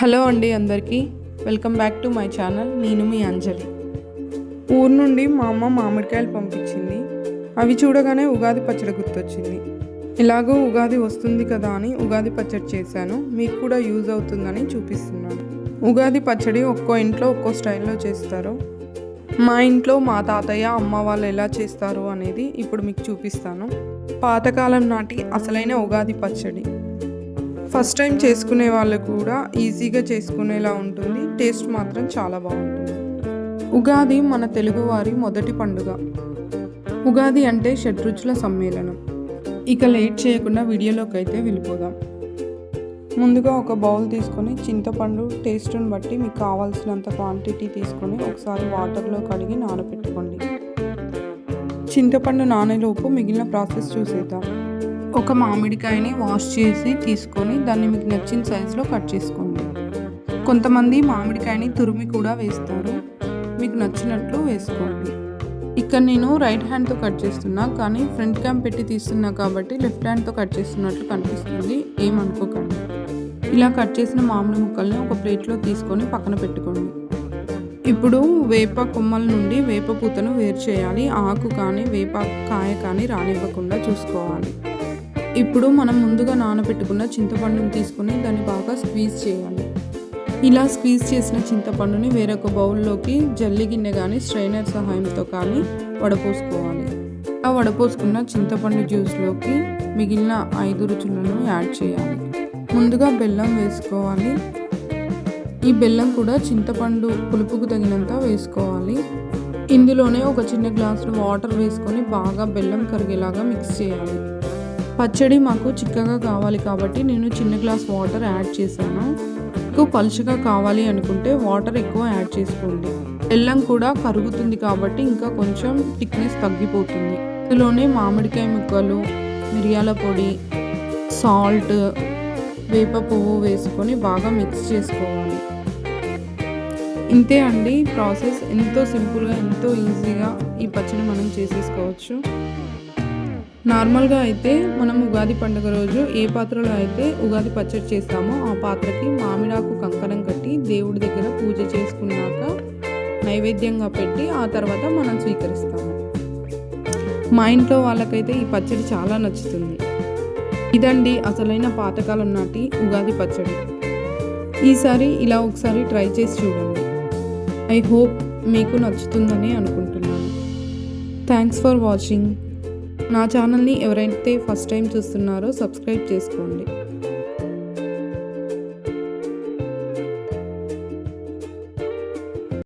Hello అండి అందరికీ. Welcome back to my channel. నేను మీ అంజలి. ఊరు నుండి మా అమ్మ మామిడికాయలు పంపించింది. అవి చూడగానే ఉగాది పచ్చడి గుర్తొచ్చింది. ఎలాగో ఉగాది వస్తుంది కదా అని ఉగాది పచ్చడి చేశాను. మీకు కూడా యూజ్ అవుతుందని చూపిస్తున్నాను. ఉగాది పచ్చడి ఒక్కో ఇంట్లో ఒక్కో స్టైల్లో చేస్తారు? మా ఇంట్లో మా తాతయ్య అమ్మ వాళ్ళు ఎలా చేస్తారు అనేది ఇప్పుడు మీకు చూపిస్తాను. పాతకాలం నాటి అసలైన ఉగాది పచ్చడి. ఫస్ట్ టైం చేసుకునే వాళ్ళు కూడా ఈజీగా చేసుకునేలా ఉంటుంది. టేస్ట్ మాత్రం చాలా బాగుంటుంది. ఉగాది మన తెలుగువారి మొదటి పండుగ. ఉగాది అంటే షడ్రుచుల సమ్మేళనం. ఇక లేట్ చేయకుండా వీడియోలోకి అయితే వెళ్ళిపోదాం. ముందుగా ఒక బౌల్ తీసుకొని చింతపండు టేస్ట్ని బట్టి మీకు కావాల్సినంత క్వాంటిటీ తీసుకొని ఒకసారి వాటర్లో కడిగి నానబెట్టుకోండి చింతపండు నానేలోపు మిగిలిన ప్రాసెస్ చూసేద్దాం. ఒక మామిడికాయని వాష్ చేసి తీసుకొని దాన్ని మీకు నచ్చిన సైజులో కట్ చేసుకోండి. కొంతమంది మామిడికాయని తురిమి కూడా వేస్తారు. మీకు నచ్చినట్లు వేసుకోండి. ఇక్కడ నేను రైట్ హ్యాండ్తో కట్ చేస్తున్నా కానీ ఫ్రంట్ క్యామ్ పెట్టి తీస్తున్నా కాబట్టి లెఫ్ట్ హ్యాండ్తో కట్ చేస్తున్నట్లు కనిపిస్తుంది. ఏమనుకోకండి ఇలా కట్ చేసిన మామిడి ముక్కల్ని ఒక ప్లేట్లో తీసుకొని పక్కన పెట్టుకోండి. ఇప్పుడు వేప కొమ్మల నుండి వేప పూతను వేరు చేయాలి. ఆకు కానీ వేప కాయ కానీ రానివ్వకుండా చూసుకోవాలి. ఇప్పుడు మనం ముందుగా నానబెట్టుకున్న చింతపండుని తీసుకుని దాన్ని బాగా స్క్వీజ్ చేయాలి. ఇలా స్క్వీజ్ చేసిన చింతపండుని వేరొక బౌల్లోకి జల్లి గిన్నె కానీ స్ట్రైనర్ సహాయంతో కానీ వడపోసుకోవాలి. ఆ వడపోసుకున్న చింతపండు జ్యూస్లోకి మిగిలిన ఐదు రుచులను యాడ్ చేయాలి. ముందుగా బెల్లం వేసుకోవాలి. ఈ బెల్లం కూడా చింతపండు పులుపుకు తగినంత వేసుకోవాలి. ఇందులోనే ఒక చిన్న గ్లాసులో వాటర్ వేసుకొని బాగా బెల్లం కరిగేలాగా మిక్స్ చేయాలి. పచ్చడి మాకు చిక్కగా కావాలి కాబట్టి నేను చిన్న గ్లాస్ వాటర్ యాడ్ చేశాను. ఎక్కువ పలుచగా కావాలి అనుకుంటే వాటర్ ఎక్కువ యాడ్ చేసుకోండి. బెల్లం కూడా కరుగుతుంది కాబట్టి ఇంకా కొంచెం థిక్నెస్ తగ్గిపోతుంది. ఇందులోనే మామిడికాయ ముక్కలు మిరియాల పొడి సాల్ట్ వేప పువ్వు వేసుకొని బాగా మిక్స్ చేసుకోవాలి. ఇంతే అండి. ప్రాసెస్ ఎంతో సింపుల్గా ఎంతో ఈజీగా ఈ పచ్చడి మనం చేసేసుకోవచ్చు. నార్మల్గా అయితే మనం ఉగాది పండుగ రోజు ఏ పాత్రలో అయితే ఉగాది పచ్చడి చేస్తామో ఆ పాత్రకి మామిడాకు కంకణం కట్టి దేవుడి దగ్గర పూజ చేసుకున్నాక నైవేద్యంగా పెట్టి ఆ తర్వాత మనం స్వీకరిస్తాము. మా ఇంట్లో వాళ్ళకైతే ఈ పచ్చడి చాలా నచ్చుతుంది. ఇదండి అసలైన పాతకాలం నాటి ఉగాది పచ్చడి. ఈసారి ఇలా ఒకసారి ట్రై చేసి చూడండి. ఐ హోప్ మీకు నచ్చుతుందని అనుకుంటున్నాను. Thanks for watching. నా ఛానల్ని ఎవరైతే ఫస్ట్ టైం చూస్తున్నారో సబ్స్క్రైబ్ చేసుకోండి.